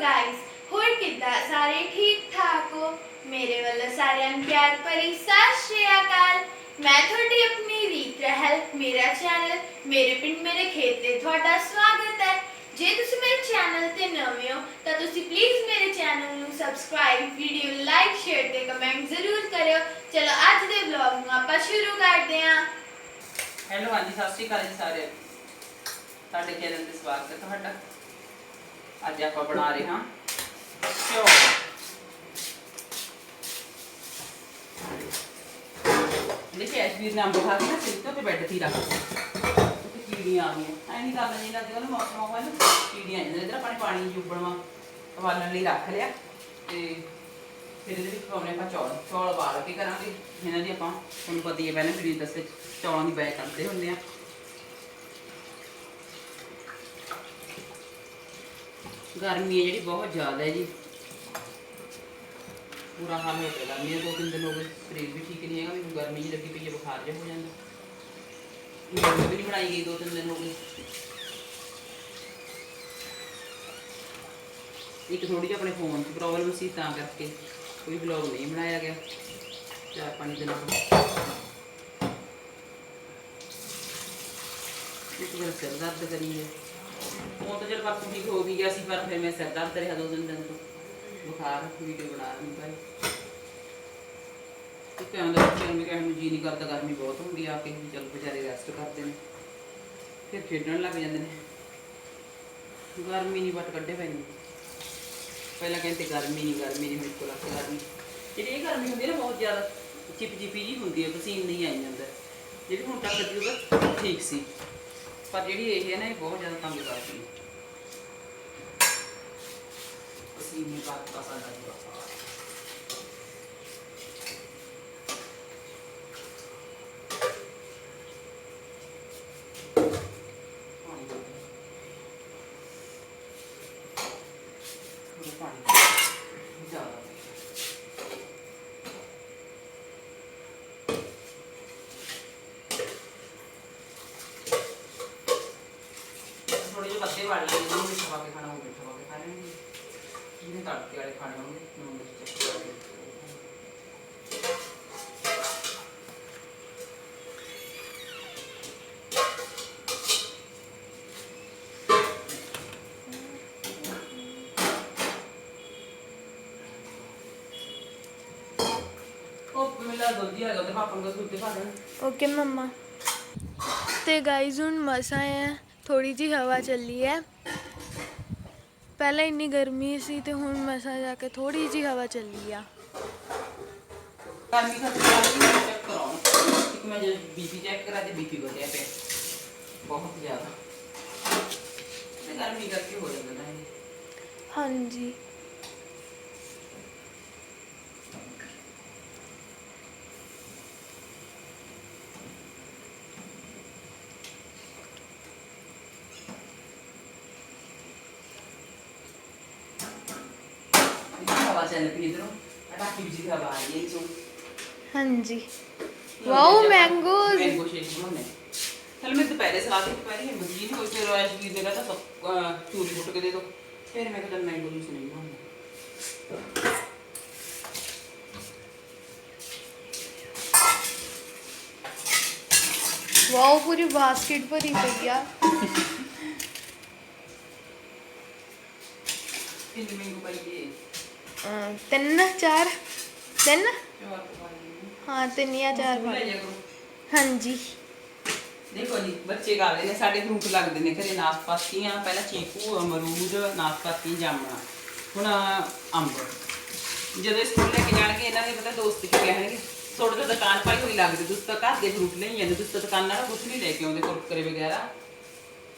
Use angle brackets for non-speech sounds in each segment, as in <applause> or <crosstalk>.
Guys ਹੋਰ ਕਿੱਦਾਂ? ਸਾਰੇ ਠੀਕ ਠਾਕ ਹੋ? ਮੇਰੇ ਵੱਲੋਂ ਸਾਰਿਆਂ ਨੂੰ ਪਿਆਰ ਭਰੀ ਸਤਿ ਸ਼੍ਰੀ ਅਕਾਲ। ਮੈਂ ਤੁਹਾਡੀ ਆਪਣੀ ਰੀਤ ਰਹਿਲ ਮੇਰਾ ਚੈਨਲ ਮੇਰੇ ਪਿੰਡ ਮੇਰੇ ਖੇਤ ਤੇ ਤੁਹਾਡਾ ਸਵਾਗਤ ਹੈ। ਜੇ ਤੁਸੀਂ ਮੇਰੇ ਚੈਨਲ ਤੇ ਨਵੇਂ ਹੋ, ਤਾਂ ਤੁਸੀਂ ਪਲੀਜ਼ ਮੇਰੇ ਚੈਨਲ ਨੂੰ ਸਬਸਕ੍ਰਾਈਬ ਵੀਡੀਓ ਲਾਈਕ ਸ਼ੇਅਰ ਤੇ ਕਮੈਂਟ ਜ਼ਰੂਰ ਕਰਿਓ। ਚਲੋ, ਅੱਜ ਦੇ ਵਲੌਗ ਨੂੰ ਆਪਾਂ ਸ਼ੁਰੂ ਕਰਦੇ ਹਾਂ। ਹੈਲੋ ਹਾਂਜੀ, ਸਤਿ ਸ਼੍ਰੀ ਅਕਾਲ ਜੀ ਸਾਰਿਆਂ ਨੂੰ। ਸਾਡੇ ਚੈਨਲ ਤੇ ਸਵਾਗਤ ਹੈ ਤੁਹਾਡਾ। ਅੱਜ ਆਪਾਂ ਬਣਾ ਰਹੇ ਹਾਂ ਚੌਲ ਦੇਖਿए ਐਸ਼ਵੀਰ ਨੇ ਅੰਬ ਖਾ ਕੇ ਨਾ ਸਿੱਟੋ ਤੇ ਬੈੱਡ ਤੇ ਹੀ ਰੱਖ ਦਿੱਤਾ। ਉੱਤੇ ਕੀੜੀਆਂ ਐ ਨਹੀਂ ਕਰਨਾ ਚਾਹੀਦਾ ਅੱਜ ਕੱਲ੍ਹ ਮੌਸਮ ਹੋਇਆ ਨਾ, ਕੀੜੀਆਂ ਆ ਜਾਂਦੀਆਂ। ਇਧਰ ਆਪਾਂ ਨੇ ਪਾਣੀ ਜੁਬਣਵਾ ਉਬਾਲਣ ਲਈ ਰੱਖ ਲਿਆ। ਤੇ ਫਿਰ ਇਹਦੇ ਵਿੱਚ ਪਾਉਣੇ ਆਪਾਂ ਚੌਲ। ਚੌਲ ਉਬਾਲ ਕੇ ਕਰਾਂਗੇ। ਇਹਨਾਂ ਦੀ ਆਪਾਂ, ਤੁਹਾਨੂੰ ਪਤਾ ਹੀ ਹੈ ਪਹਿਲਾਂ ਵੀਡੀਓ ਦੱਸੇ ਚੌਲਾਂ ਦੀ ਬੈਗ ਕਰਦੇ ਹੁੰਦੇ ਆ। ਗਰਮੀ ਹੈ ਜਿਹੜੀ ਬਹੁਤ ਜ਼ਿਆਦਾ ਹੈ ਜੀ। ਪੂਰਾ ਹਾਲ ਹੋ ਗਿਆ ਗਰਮੀ ਦੋ ਤਿੰਨ ਦਿਨ ਹੋ ਗਏ, ਸਰੀਰ ਵੀ ਠੀਕ ਨਹੀਂ ਹੈਗਾ ਵੀ ਗਰਮੀ ਜੀ ਲੱਗੀ ਪਈ ਹੈ, ਬੁਖਾਰ ਜਿਹਾ ਹੋ ਜਾਂਦਾ। ਵੀਡੀਓ ਵੀ ਨਹੀਂ ਬਣਾਈ ਗਈ, ਦੋ ਤਿੰਨ ਦਿਨ ਹੋ ਗਏ। ਇੱਕ ਥੋੜੀ ਜਿਹੀ ਆਪਣੇ ਫੋਨ 'ਚ ਪ੍ਰੋਬਲਮ ਸੀ, ਤਾਂ ਕਰਕੇ ਕੋਈ ਵਲੌਗ ਨਹੀਂ ਬਣਾਇਆ ਗਿਆ। ਚਾਰ ਪੰਜ ਦਿਨਾਂ ਹੋ ਇੱਕ ਵਾਰ ਸਿਰ ਦਰਦ ਕਰੀ ਹੈ। ਉਹ ਤਾਂ ਚਲ ਪਰਸੋਂ ਠੀਕ ਹੋ ਵੀ ਗਿਆ ਸੀ ਪਰ ਫਿਰ ਮੈਂ ਸਿਰ ਦਰਦ ਰਿਹਾ ਦੋ ਦਿਨ ਦਿਨ ਤੋਂ। ਬੁਖਾਰ ਵੀਡੀਓ ਬਣਾ ਨਹੀਂ ਪਾਈ ਇੱਕ ਆਉਂਦਾ ਬੱਚਿਆਂ ਕਹਿਣ ਨੂੰ ਜੀ ਨਹੀਂ ਕਰਦਾ, ਗਰਮੀ ਬਹੁਤ ਹੁੰਦੀ ਆ ਕੇ ਵੀ ਚਲ ਵਿਚਾਰੇ ਰੈਸਟ ਕਰਦੇ ਨੇ। ਫਿਰ ਖੇਡਣ ਲੱਗ ਜਾਂਦੇ ਨੇ। ਗਰਮੀ ਨਹੀਂ ਵੱਟ ਕੱਢੇ ਪਏ ਪਹਿਲਾਂ ਕਹਿੰਦੇ ਗਰਮੀ ਨਹੀਂ ਗਰਮੀ ਨਹੀਂ ਮੇਰੇ ਕੋਲ ਆ ਗਰਮੀ। ਜਿਹੜੀ ਇਹ ਗਰਮੀ ਹੁੰਦੀ ਨਾ, ਬਹੁਤ ਜ਼ਿਆਦਾ ਚਿਪ ਚਿਪੀ ਜੀ ਹੁੰਦੀ ਹੈ ਪਸੀਨ ਨਹੀਂ ਆਈ ਜਾਂਦਾ। ਜਿਹੜੀ ਹੁਣ ਤੱਕ ਦੀ ਠੀਕ ਸੀ। ਪਰ ਜਿਹੜੀ ਇਹ ਹੈ ਨਾ, ਇਹ ਬਹੁਤ ਜ਼ਿਆਦਾ ਤੰਗ ਕਰਦੀ ਹੈ। ਪਸੀਨੇ ਬਾਤ ਦਾ ਸਾਡਾ ਜਵਾਬ ਪਾਣੀ ਪਾ ਦੇ। ਥੋੜ੍ਹਾ ਪਾਣੀ ਜ਼ਿਆਦਾ। ਥੋੜੇ ਜਿਹੇ ਮਿੱਠਾ ਪਾ ਕੇ ਖਾਣਾ ਉਹ ਮਿੱਠਾ ਪਾ ਕੇ ਖਾ ਲੈਣਗੇ। ਜਿਹਨੇ ਤੜਕੇ ਵਾਲੇ ਖਾਣੇ ਹੋਣਗੇ? ਨੂਨ ਮਿਰਚ ਉਹ ਮਿਲਾ ਦੁੱਧ ਹੈਗਾ, ਤੇ ਪਾਪਾ ਨੂੰ ਦੁੱਧ ਪਾ ਦੇਣ। ਓਕੇ ਮੰਮਾ। ਤੇ ਗਾਈਜ਼ ਹੁਣ ਮਸਾ ਆ। ਥੋੜੀ ਜੀ ਹਵਾ ਚੱਲੀ ਹੈ। ਪਹਿਲਾਂ ਇੰਨੀ ਗਰਮੀ ਸੀ ਤੇ ਹੁਣ ਮਸਾ ਜਾ ਕੇ ਥੋੜੀ ਜੀ ਹਵਾ ਚੱਲੀ ਆ। ਗਰਮੀ ਖਤਮ ਕਰ ਲਈ ਚੈੱਕ ਕਰਾਉਣ। ਇੱਕ ਮੈਂ ਜਦ ਬੀਪੀ ਚੈੱਕ ਕਰਾ ਤੇ ਬੀਪੀ ਵਧਿਆ ਪਿਆ। ਬਹੁਤ ਜ਼ਿਆਦਾ। ਤੇ ਗਰਮੀ ਕਰਕੇ ਹੋ ਜਾਂਦਾ ਨਾ ਇਹ ਹਾਂਜੀ ਇਹ ਹਵਾ ਚੱਲ ਪਈ ਇਧਰੋਂ ਅਟਾਕੀ ਵਿੱਚ ਦੀ ਹਵਾ ਆ ਰਹੀ ਹੈ ਇਸੋਂ ਹਾਂਜੀ ਵਾਓ ਮੈਂਗੋਜ਼ ਮੈਂਗੋ ਸ਼ੇਕ ਬਣਾਉਣੇ ਚਲ ਮੈਂ ਦੁਪਹਿਰੇ ਸਲਾਹ ਦੀ ਦੁਪਹਿਰੇ ਹਿੰਮਤ ਜੀ ਨਹੀਂ ਹੋਈ ਫਿਰ ਰੋਇਸ਼ ਵੀਰ ਨੇ ਕਹਿੰਦਾ ਸਭ ਅਹ, ਚੂਰੀ ਫੁੱਟ ਕੇ ਦੇ ਦੋ ਫਿਰ ਮੈਂ ਕਿਹਾ ਚੱਲ ਮੈਂਗੋ ਜੂਸ ਨਹੀਂ ਬਣਾਉਣਾ ਵਾਓ ਪੂਰੀ ਬਾਸਕਟ ਭਰੀ ਪਈ ਆ ਤਿੰਨ ਮੈਂਗੋ ਪਾਈਏ ਅਮ, ਤਿੰਨ ਚਾਰ? ਤਿੰਨ? ਹਾਂ ਤਿੰਨ ਜਾਂ ਚਾਰ ਪਾ ਕਰੋ ਹਾਂਜੀ। ਦੇਖੋ ਜੀ ਬੱਚੇ ਕਰਦੇ ਨੇ ਸਾਡੇ ਫਰੂਟ ਲੱਗਦੇ ਨੇ ਘਰੇ ਨਾਸਪਾਤੀਆਂ ਪਹਿਲਾਂ ਚੀਕੂ ਅਮਰੂਦ ਨਾਸਪਾਤੀ ਜਾਮਣਾ ਹੁਣ ਅੰਬ। ਜਦੋਂ ਇਹ ਸਕੂਲ ਲੈ ਕੇ ਜਾਣਗੇ ਇਹਨਾਂ ਦੇ ਪਤਾ ਦੋਸਤ ਕੀ ਕਹਿਣਗੇ ਤੁਹਾਡੇ ਤਾਂ ਦੁਕਾਨ ਪਾਈ ਹੋਈ ਲੱਗਦੀ ਤੁਸੀਂ ਤਾਂ ਘਰ ਦੇ ਫਰੂਟ ਨਹੀਂ ਜਾਂਦੇ ਤੁਸੀਂ ਤਾਂ ਦੁਕਾਨਾਂ ਦਾ ਕੁਝ ਨਹੀਂ ਲੈ ਕੇ ਆਉਂਦੇ ਕੁਰਕਰੇ ਵਗੈਰਾ।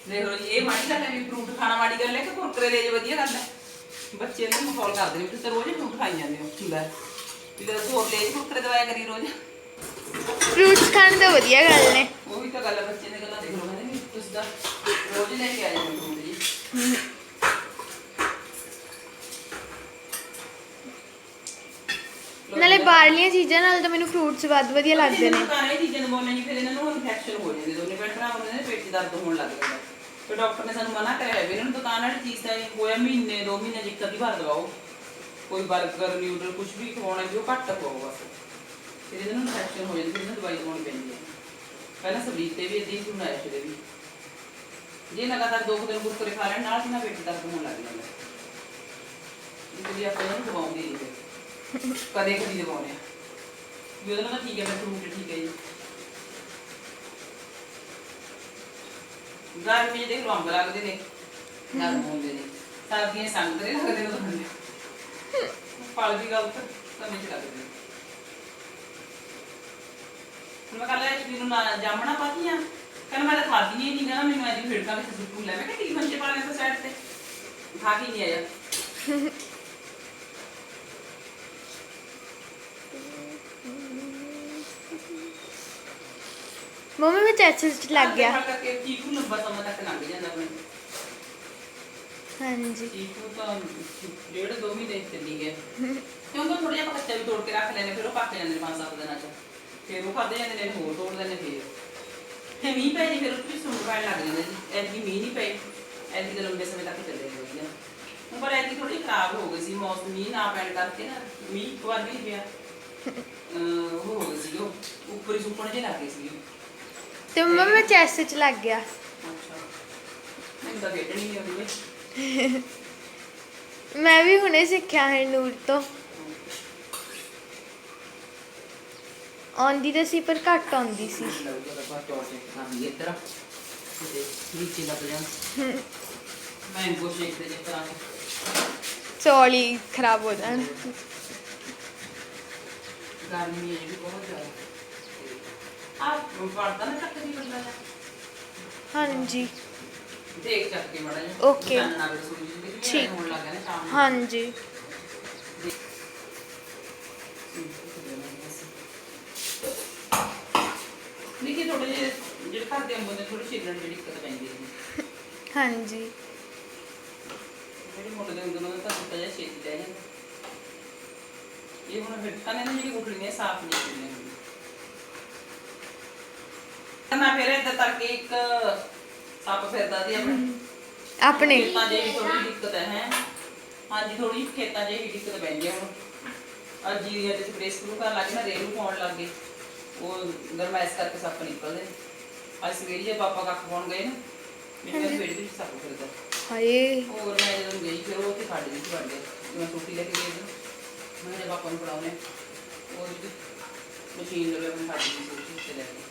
ਦੇਖ ਲਓ ਜੀ ਇਹ ਮਾੜੀ ਗੱਲ ਹੈ ਵੀ ਫਰੂਟ ਖਾਣਾ ਮਾੜੀ ਗੱਲ ਹੈ ਕਿ ਕੁਰਕਰੇ ਲੈ ਜੇ ਵਧੀਆ ਗੱਲ ਹੈ। ਬੱਚੇ ਨੂੰ ਮਾਹੌਲ ਕਰਦੇ ਨੇ ਵੀ ਤੁਸੀਂ ਰੋਜ਼ ਫਰੂਟ ਖਾਈ ਜਾਂਦੇ ਹੋ ਹੁੰਦਾ। ਵੀ ਲੈ ਹੋਰ ਲੈ ਕੁਰਕਰੇ ਦਵਾਇਆ ਕਰੀ ਰੋਜ਼। ਫਰੂਟਸ ਖਾਣ ਤਾਂ ਵਧੀਆ ਗੱਲ ਨੇ। ਉਹੀ ਤਾਂ ਗੱਲ ਹੈ ਬੱਚੇ ਨੇ ਗੱਲਾਂ ਦੇਖ ਲਓ ਕਹਿੰਦੇ ਵੀ ਤੁਸੀਂ ਤਾਂ ਰੋਜ਼ ਲੈ ਕੇ ਆ ਜਾਂਦੇ ਹੋ ਜੀ। ਨਾਲੇ ਬਾਹਰਲੀਆਂ ਚੀਜ਼ਾਂ ਨਾਲ ਤਾਂ ਮੈਨੂੰ ਫਰੂਟਸ ਵੱਧ ਵਧੀਆ ਲੱਗਦੇ ਨੇ। ਤਾਂ ਇਹ ਚੀਜ਼ਾਂ ਨੂੰ ਬੋਲਣਾ ਜੀ ਫਿਰ ਇਹਨਾਂ ਨੂੰ ਇਨਫੈਕਸ਼ਨ ਹੋ ਜਾਂਦੀ ਦੋਨੇ ਪੈਟ ਭਰਾ ਉਹਨਾਂ ਦੇ ਪੇਟ 'ਚ ਦਰਦ ਹੋਣ ਲੱਗ ਜਾਂਦਾ। ਤੇ ਡਾਕਟਰ ਨੇ ਸਾਨੂੰ ਮਨਾ ਕਰਿਆ ਹੈ ਵੀ ਇਹਨਾਂ ਨੂੰ ਦੁਕਾਨ ਵਾਲੀ ਚੀਜ਼ ਤਾਂ ਹੋਇਆ ਮਹੀਨੇ, ਦੋ ਮਹੀਨੇ ਜਿੱਕ ਅੱਧੀ ਵਾਰ ਦਵਾਓ। ਕੋਈ 버ਗਰ ਨਿਊਡਲ ਕੁਝ ਵੀ ਖਵਾਉਣਾ ਵੀ ਉਹ ਘੱਟ ਖਵਾਓ ਬਸ। ਫਿਰ ਇਹਨਾਂ ਨੂੰ ਇਨਫੈਕਸ਼ਨ ਹੋ ਜਾਂਦੀ, ਫਿਰ ਇਹਨਾਂ ਨੂੰ ਦਵਾਈ ਦਵਾਉਣੀ ਪੈਂਦੀ ਹੈ। ਪਹਿਲਾਂ ਸਬੀਤ ਤੇ ਵੀ ਇਦਾਂ ਹੀ ਹੁਣ ਆਇਆ ਸੀ ਵੀ। ਜੇ ਲਗਾਤਾਰ ਦੋ ਕੁ ਦਿਨ ਕੁਰਕਰੇ ਖਾ ਲੈਣ, ਨਾਲ ਕਿੰਨਾ ਪੇਟ ਦਰਦ ਹੋਣ ਲੱਗ ਜਾਂਦਾ। ਇਸ ਲਈ ਆਪਾਂ ਇਹਨਾਂ ਨੂੰ ਦਵਾਉਂਦੇ ਨਹੀਂ ਫਿਰ ਕਦੇ ਕਦੀ ਦਵਾਉਂਦੇ ਆ। ਵੀ ਉਹਦਾ ਨਾਲ ਠੀਕ ਹੈ, ਮੈਂ ਫਰੂਟ ਠੀਕ ਹੈ ਜੀ। ਗਰਮੀ ਦੇ ਦੇਖ ਲੱਗਦੇ ਨੇ। ਨਰਮ ਹੁੰਦੇ ਨੇ। ਸਰਦੀਆਂ 'ਚ ਲੱਗਦੇ ਨੇ ਤੁਹਾਨੂੰ ਫਲ ਦੀ ਗੱਲ ਤਾਂ ਸਮਝ ਲੱਗਦੇ ਹੁਣ ਮੈਂ ਕੱਲ ਐਚ ਨੂੰ ਨਾ ਜਾਮਣਾ ਪਾਤੀਆਂ। ਕਹਿੰਦਾ ਮੈਂ ਤਾਂ ਖਾਦੀ ਨਹੀਂ ਕਹਿੰਦਾ ਮੈਨੂੰ ਐਦੀ ਫੇੜਕਾ ਵਿੱਚ ਸੁੱਕੂ ਲੈ। ਮੈਂ ਕਿਹਾ ਟੀਫਨ 'ਚ ਪਾ ਲਿਆ ਸਾਈਡ ਤੇ? ਖਾ ਕੇ ਨਹੀਂ ਆਇਆ। ਮੰਮੀ ਵਿੱਚ ਐਸਐਸ ਲੱਗ ਗਿਆ। ਕਰਕੇ ਚੀਕੂ ਲੰਬਾ ਸਮਾਂ ਤੱਕ ਲੰਘ ਜਾਂਦਾ ਆਪਣੇ। ਹਾਂਜੀ। ਚੀਕੂ ਤਾਂ ਡੇਢ ਦੋ ਮਹੀਨੇ ਚੱਲੀ ਗਏ ਕਿਉਂਕਿ ਥੋੜਾ ਜਿਹਾ ਆਪਾਂ ਕੱਚਾ ਵੀ ਤੋੜ ਕੇ ਰੱਖ ਲੈਨੇ ਫਿਰ ਉਹ ਪੱਕ ਜਾਂਦੇ ਨੇ ਪੰਜ ਸੱਤ ਦਿਨਾਂ ਚ। ਫਿਰ ਉਹ ਖਾਦੇ ਜਾਂਦੇ ਨੇ ਹੋਰ ਤੋੜ ਲੈਂਦੇ ਫਿਰ। ਤੇ ਮੀਂਹ ਪੈ ਜੀ ਫਿਰ ਉਹ ਵੀ ਸੁੰਡ ਪੈਣ ਲੱਗ ਜਾਂਦੇ ਜੀ ਐਤਕੀ ਮੀਂਹ ਨਹੀਂ ਪਏ ਐਤਕੀ ਲੰਬੇ ਸਮੇਂ ਤੱਕ ਚੱਲੇ ਵਧੀਆ ਹੁਣ ਪਰ ਐਤਕੀ ਥੋੜੀ ਖਰਾਬ ਹੋ ਗਈ ਸੀ ਮੌਸਮ ਮੀਂਹ ਨਾ ਪੈਣ ਕਰਕੇ ਨਾ ਮੀਂਹ ਇੱਕ ਵਾਰ ਵੀ ਨਹੀਂ ਪਿਆ। ਉਹ ਹੋ ਗਈ ਸੀ ਉਹ ਉੱਪਰ ਹੀ ਸੁੱਕਣ ਜਿਹੇ ਲੱਗ ਗਏ ਸੀ ਉਹ। ਤੇ ਮੰਮੀ ਵਿੱਚ ਐਸਐਸ ਲੱਗ ਗਿਆ। ਤਾਂ ਖੇਡਣੀ ਨਹੀਂ ਆਉਂਦੀ ਮੈਂ ਵੀ ਹੁਣੇ ਸਿੱਖਿਆ ਹੈ ਨੂਰ ਤੋਂ। ਆਉਂਦੀ ਤਾਂ ਸੀ, ਪਰ ਘੱਟ ਆਉਂਦੀ ਸੀ। ਨੀਚੇ ਲੱਗ ਜਾਂ ਮੈਂਗੋ ਸ਼ੇਕ ਦੇ ਚੱਕਰਾਂ ਚ ਚੌਲੀ ਖਰਾਬ ਹੋ ਜਾਣ। ਗਰਮੀ ਹੈ ਜੀ, ਬਹੁਤ ਜ਼ਿਆਦਾ। ਆ ਪੜਦਾ ਨਾ ਚੱਕ ਦੀ ਬੰਦਾ ਜਾ ਹਾਂਜੀ। ਦੇਖ ਚੱਕ ਕੇ ਮੜਾ ਜਾ Okay. ਨਾ ਵੇ ਸੂਰਜ ਦੀ ਵੀ ਠੀਕ। ਹੋਣ ਲੱਗਾ ਨਾ ਸ਼ਾਮ ਨੂੰ। ਹਾਂਜੀ। ਨਿੱਕੇ ਥੋੜੇ ਜਿਹੇ ਜਿਹੜੇ ਘਰ ਦੇ ਅੰਬ ਹੁੰਦੇ ਥੋੜੀ ਛਿੱਲਣ ਦੀ ਦਿੱਕਤ ਪੈਂਦੀ ਹੈ। ਹਾਂਜੀ। ਜਿਹੜੀ ਮੁੱਲ ਦੇ ਹੁੰਦੇ ਨੇ ਉਹਨਾਂ ਦਾ ਤਾਂ ਜਿਹਾ ਛੇਤੀ ਲੈ ਜਾਂਦਾ ਇਹ ਹੁਣ ਫਿੱਟਾਂ ਨੇ ਨਾ ਜਿਹੜੀ ਗੁਠਲੀ ਨੇ ਸਾਫ਼ ਨਹੀਂ ਹੁੰਦੀਆਂ। ਮੈਂ ਫਿਰ ਇੱਧਰ ਤੱਕ ਇੱਕ ਸੱਪ ਫਿਰਦਾ ਸੀ ਆਪਣੇ। ਆਪਣੇ। ਖੇਤਾਂ ਵੀ ਥੋੜੀ ਦਿੱਕਤ ਹੈ ਹੈਂ। ਹਾਂਜੀ ਥੋੜੀ ਖੇਤਾਂ 'ਚ ਵੀ ਦਿੱਕਤ ਪੈਂਦੀ ਹੈ ਹੁਣ। ਅੱਜ ਜੀਰੀਆਂ 'ਚ ਸਪਰੇਅ ਸ਼ੁਰੂ ਕਰਨ ਲੱਗੇ ਨਾ ਰੇਲੂ ਪਾਉਣ ਲੱਗ ਗਏ। ਉਹ ਗਰਮੈਸ਼ ਕਰਕੇ ਸੱਪ ਨਿਕਲਦੇ ਨੇ। ਅੱਜ ਸਵੇਰੇ ਜੇ ਪਾਪਾ ਕੱਖ ਪਾਉਣ ਗਏ ਨਾ ਮੇਰੇ ਕੋਲ ਵਿੱਚ ਸੱਪ ਫਿਰਦਾ। ਹਾਏ। ਹੋਰ ਮੈਂ ਜਦੋਂ ਗਈ ਫਿਰ ਉਹ ਉੱਥੇ ਖੜ ਗਈ ਸੀ ਵੜ ਗਿਆ ਮੈਂ ਛੁੱਟੀ ਲੈ ਕੇ ਗਈ ਸੀ। ਮੈਂ ਜਦ ਪਾਪਾ ਨੂੰ ਪੜਾਉਣੇ ਉਹ ਜਿਹੜੀ ਮਸ਼ੀਨ ਦੇ ਵਿੱਚ ਖੜ ਗਈ ਸੀ ਉੱਥੇ ਲੈ ਕੇ।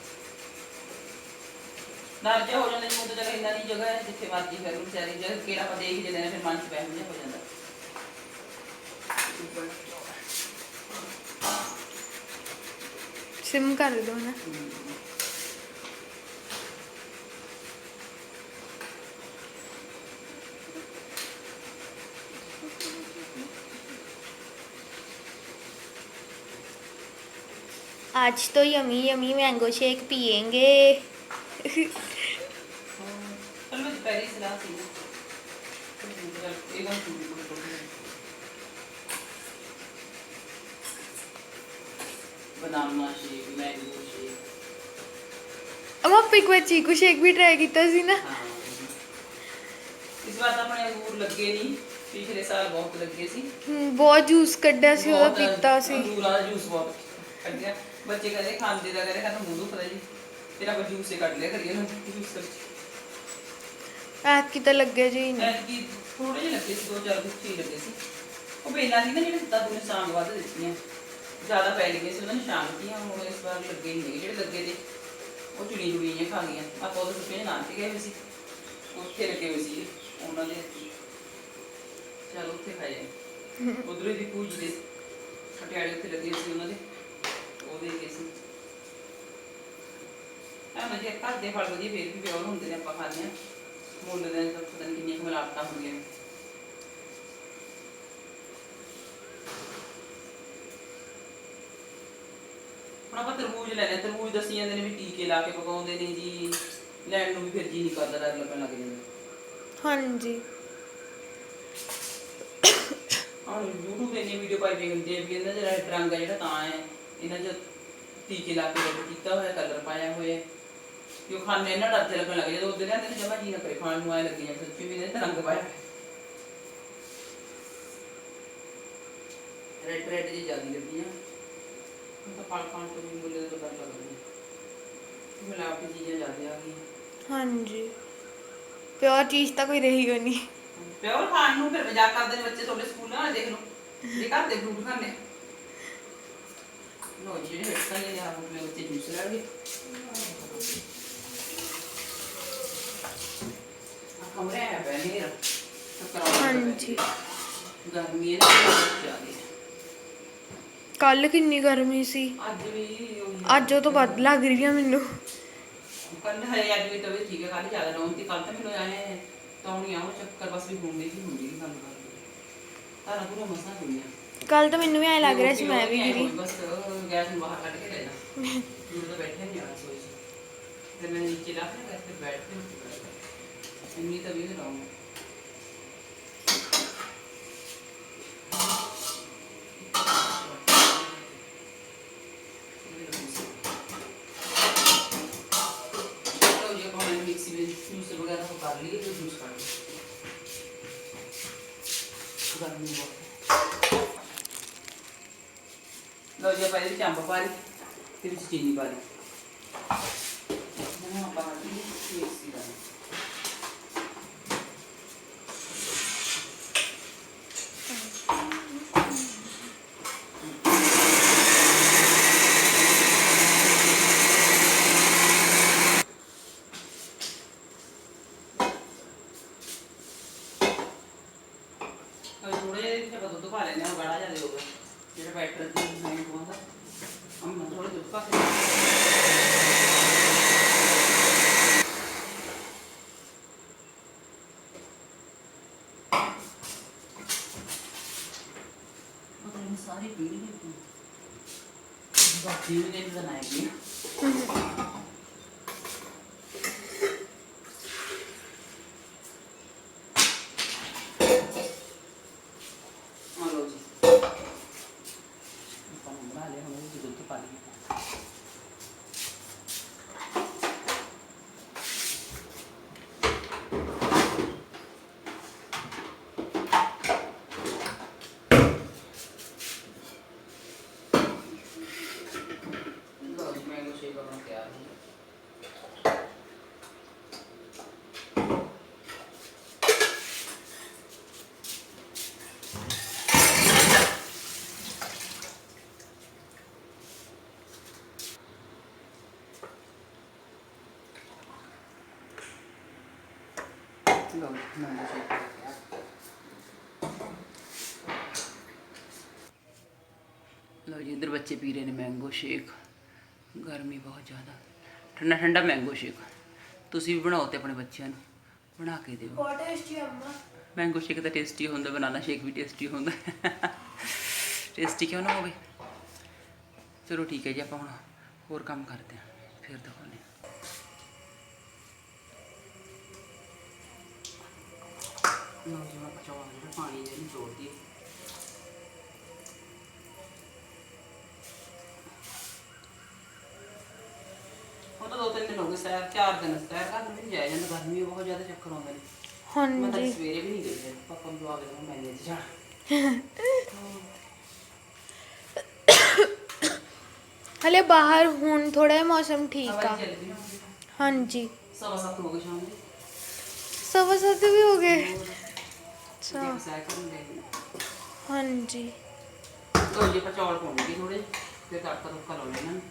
ਨਾਲ ਜਿਹਾ ਹੋ ਜਾਂਦਾ ਜਿਵੇਂ ਉਹ ਜਗ੍ਹਾ ਇੰਨਾ ਦੀ ਜਗ੍ਹਾ ਹੈ ਜਿੱਥੇ ਮਰਜੀ ਫਿਰ ਉਹ ਵਿਚਾਰੀ ਜਗ੍ਹਾ ਕਿਹੜਾ ਆਪਾਂ ਦੇਖ ਜਾਂਦੇ ਨੇ ਫਿਰ ਮਨ ਚ ਬਹਿਮ ਜਿਹਾ ਹੋ ਜਾਂਦਾ ਸਿਮ ਕਰ ਦੋ ਨਾ आज तो यमी यमी मैंगो शेक पियेंगे ਪਰ ਮੈਂ ਸ਼ੇਕ ਮੈਂਗੋ ਸ਼ੇਕ ਅਮਾ ਪਿਕ ਵੀ ਟਰਾਈ ਕੀਤਾ ਸੀ ਨਾ। ਇਸ ਵਾਰ ਆਪਣੇ ਅੰਗੂਰ ਲੱਗੇ ਨਹੀਂ ਪਿਛਲੇ ਸਾਲ ਬਹੁਤ ਲੱਗੇ ਸੀ। ਬਹੁਤ ਜੂਸ ਕੱਢਿਆ ਸੀ ਉਹਦਾ ਪੀਤਾ ਸੀ। ਅੰਗੂਰਾਂ ਜੂਸ ਬਹੁਤ ਕੱਢਿਆ। ਬੱਚੇ ਕਹਿੰਦੇ ਖਾਂਦੇ ਦਾ ਕਹਿੰਦੇ ਕਹਿੰਦਾ ਮੂੰਹ ਦੁਖਦਾ ਜੀ। ਤੇਰਾ ਬਸ ਜੂਸ ਕੱਢ ਲਿਆ ਕਰੀਏ ਨਾ ਜੂਸ ਕਰ ਐਤਕੀ ਤਾਂ ਲੱਗੇ ਜੀ ਨਹੀਂ। ਐਤਕੀ ਥੋੜੇ ਜਿਹੇ ਲੱਗੇ ਸੀ ਦੋ ਚਾਰ ਹੀ ਲੱਗੇ ਸੀ। ਉਹ ਬੇਲਾਂ ਦੀ ਨਾ ਜਿਹੜੇ ਦਿੱਤਾ ਤੂੰ ਸ਼ਾਮ ਵੱਧ ਦਿੱਤੀਆਂ। ਜ਼ਿਆਦਾ ਪੈ ਗਈਆਂ ਸੀ ਉਹਨਾਂ ਨੇ ਸ਼ਾਮ ਕੀਆਂ ਹੁਣ ਇਸ ਵਾਰ ਲੱਗੇ ਨਹੀਂ। ਜਿਹੜੇ ਲੱਗੇ ਤੇ ਉਹ ਚੁਣੀ ਜਿਹੀਆਂ ਖਾ ਗਈਆਂ। ਆਪਾਂ ਉਹ ਸੁੱਕੇ ਨਾਂ ਤੇ ਗਏ ਹੋਏ ਸੀ। ਉੱਥੇ ਲੱਗੇ ਹੋਏ ਸੀ ਉਹਨਾਂ ਦੇ ਚਲ ਉੱਥੇ ਖਾਏ ਉਧਰ ਦੀ ਪੂਜ ਦੇ ਪਟਿਆਲੇ ਉੱਥੇ ਲੱਗੇ ਸੀ ਉਹਨਾਂ ਦੇ। ਉਹ ਦੇ ਗਏ ਸੀ। ਆ ਮੈਂ ਜੇ ਘਰ ਦੇ ਫਲ ਵਧੀਆ ਫੇਰ ਵੀ ਪਿਓਰ ਹੁੰਦੇ ਨੇ ਆਪਾਂ ਖਾਂਦੇ ਹਾਂ। ਮੁੱਲ ਦੇ ਤਾਂ ਪਤਾ ਨਹੀਂ ਕਿੰਨੀਆਂ ਮਿਲਾਵਟਾਂ ਹੁੰਦੀਆਂ। ਨੇ ਹੁਣ ਆਪਾਂ ਤਰਬੂਜ ਲੈ ਲਿਆ। ਤਰਬੂਜ ਦੱਸੀ ਜਾਂਦੇ ਨੇ ਵੀ ਟੀਕੇ ਲਾ ਕੇ ਪਕਾਉਂਦੇ ਨੇ ਜੀ। ਲੈਣ ਨੂੰ ਵੀ ਫਿਰ ਜੀ ਨਹੀਂ ਕਰਦਾ ਡਰ ਲੱਗਣ ਲੱਗ ਜਾਂਦਾ। ਹਾਂਜੀ। ਹੁਣ YouTube ਤੇ ਇੰਨੀ ਵੀਡੀਓ ਪਾਈ ਪਈ ਹੁੰਦੀ ਹੈ ਵੀ ਇਹਨਾਂ ਦਾ ਜਿਹੜਾ ਰੰਗ ਹੈ ਜਿਹੜਾ ਤਾਂ ਹੈ। ਇਹਨਾਂ 'ਚ ਟੀਕੇ ਲਾ ਕੇ ਰੈਡ ਕੀਤਾ ਹੋਇਆ ਕਲਰ ਪਾਇਆ ਹੋਇਆ। ਹੈ। ਕਿਉਂ ਖਾਣੇ ਇਹਨਾਂ ਡਰ ਤੇ ਲੱਗਣ ਲੱਗ ਜਦੋਂ। ਉਹਦੇ ਲਿਆਂਦੇ ਨੇ ਜਮਾ ਜੀ ਨਾ ਕਰੇ ਖਾਣ ਨੂੰ ਆਏ ਲੱਗੀ ਜਾਂ ਸੱਚੀ ਵੀ ਇਹਦੇ ਰੰਗ ਪਾਇਆ। ਰੈਡ ਰੈਡ ਜੀ ਜਿਆਦੀ ਲੱਗਦੀਆਂ ਹੁਣ ਤਾਂ ਪਾਲ ਪਾਲ ਤੋਂ ਵੀ ਮੁੱਲੇ ਤੋਂ ਡਰ ਲੱਗਦੀ ਮਿਲਾਵਟੀ ਚੀਜ਼ਾਂ ਜ਼ਿਆਦਾ ਆ ਗਈਆਂ। ਹਾਂਜੀ। ਪਿਓਰ ਚੀਜ਼ ਤਾਂ ਕੋਈ ਰਹੀ ਹੋ ਨਹੀਂ। ਪਿਓਰ ਖਾਣ ਨੂੰ ਫਿਰ ਮਜ਼ਾਕ ਕਰਦੇ ਨੇ ਬੱਚੇ ਤੁਹਾਡੇ ਸਕੂਲ ਨਾਲ ਦੇਖ ਲਓ। ਜੇ ਘਰ ਦੇ ਫਰੂਟ ਖਾਣੇ ਲੋ ਜਿਹੜੇ ਬੱਚਾ ਨੇ ਆ ਉਹ ਬੱਚੇ ਜੂਸ ਲੈਣਗੇ। ਆ ਕਮਰੇ ਹੈ ਬੈਨੇ ਰ ਹਾਂਜੀ। ਗਰਮੀ ਹੈ ਨਾ ਬਹੁਤ ਜ਼ਿਆਦੀ ਕੱਲ ਕਿੰਨੀ ਗਰਮੀ ਸੀ? ਅੱਜ ਵੀ ਅੱਜ ਉਹ ਤੋਂ ਵੱਧ ਲੱਗ ਰਹੀ ਆ ਮੈਨੂੰ। ਕੱਲ ਹੈ ਅੱਜ ਵੀ ਤਵੇ ਠੀਕ ਹੈ ਕੱਲ ਜ਼ਿਆਦਾ ਰੋਣ ਤੇ ਕੱਲ ਤਾਂ ਮੈਨੂੰ ਆਏ ਤੌਣੀਆਂ ਉਹ ਚੱਕਰ ਬਸ ਵੀ ਹੁੰਦੀ ਸੀ ਹੁੰਦੀ ਸੀ ਗੱਲ ਕਰਦੀ ਤਾਰਾ ਪੂਰਾ ਮਸਾ ਦੁਨੀਆ ਕੱਲ ਤਾਂ ਮੈਨੂੰ ਵੀ ਐ ਲੱਗ ਰਿਹਾ ਸੀ ਮੈਂ ਵੀ ਗਿਰੀ। ਬਸ ਗੈਸ ਨੂੰ ਬਾਹਰ ਕੱਢ ਕੇ ਲੈ ਜਾ। <laughs> ਮੈਨੂੰ ਤਾਂ ਬੈਠੇ ਨਹੀਂ ਆ ਸੋਈ ਤੇ ਮੈਂ ਨੀਚੇ ਲਾ ਕੇ ਤੇ ਬੈਠ ਕੇ ਇੰਨੀ ਤਾਂ ਵੀ ਲਾਉਂ ਲਓ ਜੀ ਆਪਾਂ ਹੁਣ ਮਿਕਸੀ ਵਿੱਚ ਜੂਸ ਵਗੈਰਾ ਤੋਂ ਕਰ ਲਈਏ ਤੇ ਜੂਸ ਕੱਢ ਲਈਏ ਗਰਮੀ ਬਹੁਤ ਲਓ ਜੀ ਆਪਾਂ ਇਹਦੇ ਵਿੱਚ ਅੰਬ ਪਾ ਲਈ ਤੇ ਵਿੱਚ ਚੀਨੀ ਪਾ ਲਈ ਹੁਣ ਆਪਾਂ ਪਾ ਲਈ ਮਿਕਸੀ ਦਾ ਅਜੇ ਥੋੜੇ ਜਿਹੇ ਵਿੱਚ ਆਪਾਂ ਦੁੱਧ ਪਾ ਲੈਂਦੇ ਹਾਂ ਬੜਾ ਜ਼ਿਆਦਾ ਹੋ ਗਿਆ ਜਿਹੜਾ ਬੈਟਰ ਦੀ ਨਹੀਂ ਪਾਉਂਦਾ ਅਮ ਥੋੜਾ ਦੁੱਧ ਪਾ ਕੇ ਮਤਲਬ ਸਾਰੀ ਪੀੜੀ ਦੀ ਬਾਕੀ ਵੀ ਨਹੀਂ ਬਣਾਏਗੀ ਆ ਲਓ ਜੀ ਆਪਾਂ ਨੂੰ ਬਣਾ ਲਿਆ ਹੁਣ ਇਹ 'ਚ ਦੁੱਧ ਪਾ ਲਈਏ ਲਓ ਜੀ ਮੈਂਗੋ ਸ਼ੇਕ ਆਪਣਾ ਤਿਆਰ ਹੋ ਗਿਆ ਤਿਆਰ ਲਓ ਜੀ ਇਧਰ ਬੱਚੇ ਪੀ ਰਹੇ ਨੇ ਮੈਂਗੋ ਸ਼ੇਕ ਗਰਮੀ ਬਹੁਤ ਜ਼ਿਆਦਾ ਠੰਡਾ ਠੰਡਾ ਮੈਂਗੋ ਸ਼ੇਕ ਤੁਸੀਂ ਵੀ ਬਣਾਓ ਤੇ ਆਪਣੇ ਬੱਚਿਆਂ ਨੂੰ ਬਣਾ ਕੇ ਦਿਓ ਬਹੁਤ ਟੇਸਟੀ ਅੰਮਾ ਮੈਂਗੋ ਸ਼ੇਕ ਤਾਂ ਟੇਸਟੀ ਹੁੰਦਾ ਬਨਾਨਾ ਸ਼ੇਕ ਵੀ ਟੇਸਟੀ ਹੁੰਦਾ ਟੇਸਟੀ ਕਿਉਂ ਨਾ ਹੋਵੇ ਚਲੋ ਠੀਕ ਹੈ ਜੀ ਆਪਾਂ ਹੁਣ ਹੋਰ ਕੰਮ ਕਰਦੇ ਹਾਂ ਫਿਰ ਦਿਖਾਉਂਦੇ ਹਾਂ ਲਓ ਜੀ ਆਪਾਂ ਚੌਲ ਜਿਹੜਾ ਪਾਣੀ ਜਿਹਨੂੰ ਜੋੜ ਦਈਏ ਉਹ ਤਾਂ ਦੋ ਤਿੰਨ ਦਿਨ ਹੋ ਗਏ ਸੈਰ ਚਾਰ ਦਿਨ ਸੈਰ ਕਰਨ ਵੀ ਨਹੀਂ ਜਾਇਆ ਜਾਂਦਾ ਗਰਮੀ ਬਹੁਤ ਜ਼ਿਆਦਾ ਚੱਕਰ ਆਉਂਦੇ ਨੇ। ਮੈਂ ਤਾਂ ਹਾਂਜੀ ਸਵੇਰੇ ਵੀ ਨਹੀਂ ਗਈ ਫਿਰ ਪਾਪਾ ਨੂੰ ਜਵਾਬ ਦੇਣਾ ਮੈਂ ਨਹੀਂ ਜਾਣਾ। ਹਲੇ ਬਾਹਰ ਹੁਣ ਥੋੜਾ ਜਿਹਾ ਮੌਸਮ ਠੀਕ ਆ। ਹਵਾ ਨਾ ਹਾਂਜੀ। ਸਵਾ ਸੱਤ ਹੋ ਗਏ ਸ਼ਾਮ ਦੇ। ਸਵਾ ਸੱਤ ਵੀ ਹੋ ਗਏ। ਅੱਛਾ। ਹਾਂਜੀ। ਲੋ ਜੀ ਆਪਾਂ ਚੌਲ ਪਾਉਣਗੇ ਥੋੜੇ ਫਿਰ ਤੜਕਾ ਤੁੜਕਾ ਲਾਉਣਾ ਇਹਨਾਂ ਨੂੰ